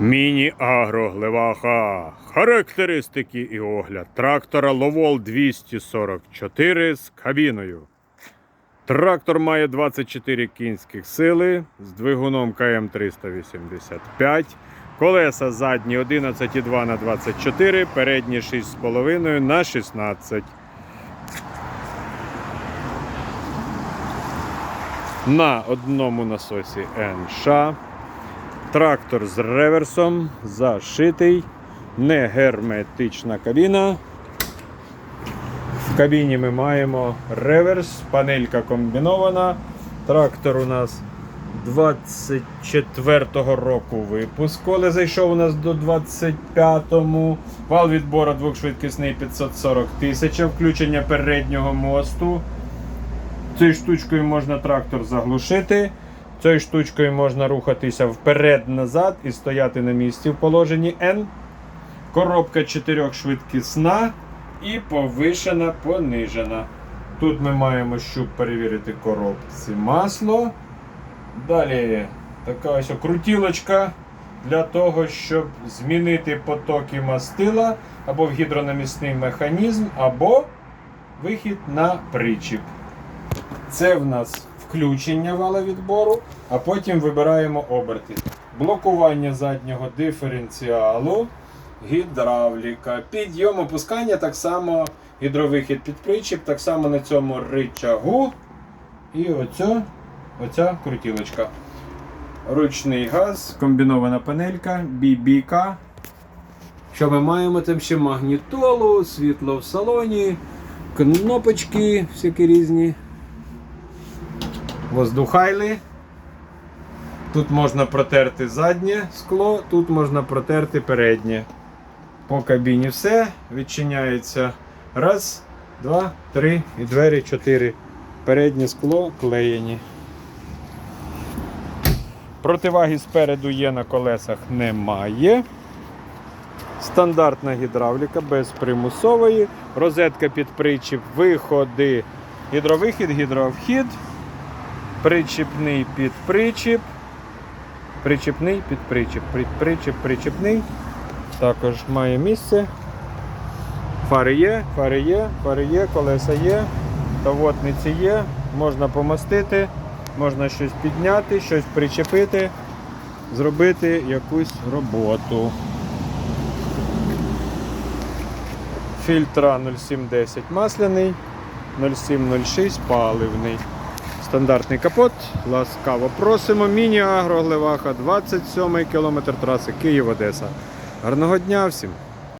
Міні-агро Глеваха. Характеристики і огляд трактора Ловол 244 з кабіною. Трактор має 24 кінських сили з двигуном КМ 385. Колеса задні 11,2 на 24, передні 6,5 на 16. На одному насосі НШ. Трактор з реверсом, зашитий, не герметична кабіна. В кабіні ми маємо реверс, панелька комбінована. Трактор у нас 24-го року випуску, але зайшов у нас до 25-му. Вал відбору двохшвидкісний 540 тисяч, включення переднього мосту. Цією штучкою можна трактор заглушити. Цією штучкою можна рухатися вперед-назад і стояти на місці в положенні N. Коробка 4 швидкісна і повишена, понижена. Тут ми маємо, щоб перевірити коробці масло. Далі така ось крутілочка для того, щоб змінити потоки мастила або в гідрономісний механізм, або вихід на причіп. Це в нас включення вала відбору, а потім вибираємо оберти. Блокування заднього диференціалу, гідравліка, підйом опускання, так само гідровихід під так само на цьому ричагу. І оця, оця крутілочка. Ручний газ, комбінована панелька, BBK. Що ми маємо? Там ще магнітолу, світло в салоні, кнопочки всякі різні воздухайли. Тут можна протерти заднє скло, тут можна протерти переднє. По кабіні все. Відчиняється. Раз, два, три і двері чотири. Переднє скло клеєні. Противаги спереду є на колесах немає. Стандартна гідравліка без примусової. Розетка під причіп, виходи, гідровихід, гідровхід. Причіпний під причіп. Причіпний під причіп. Причіп, причіпний. Також має місце. Фари є, фари є, фари є, колеса є, тавотниці є, можна помастити, можна щось підняти, щось причепити, зробити якусь роботу. Фільтра 0710 масляний, 0706 паливний. Стандартний капот. Ласкаво просимо. Міні-агро Глеваха, 27 кілометр траси Київ-Одеса. Гарного дня всім!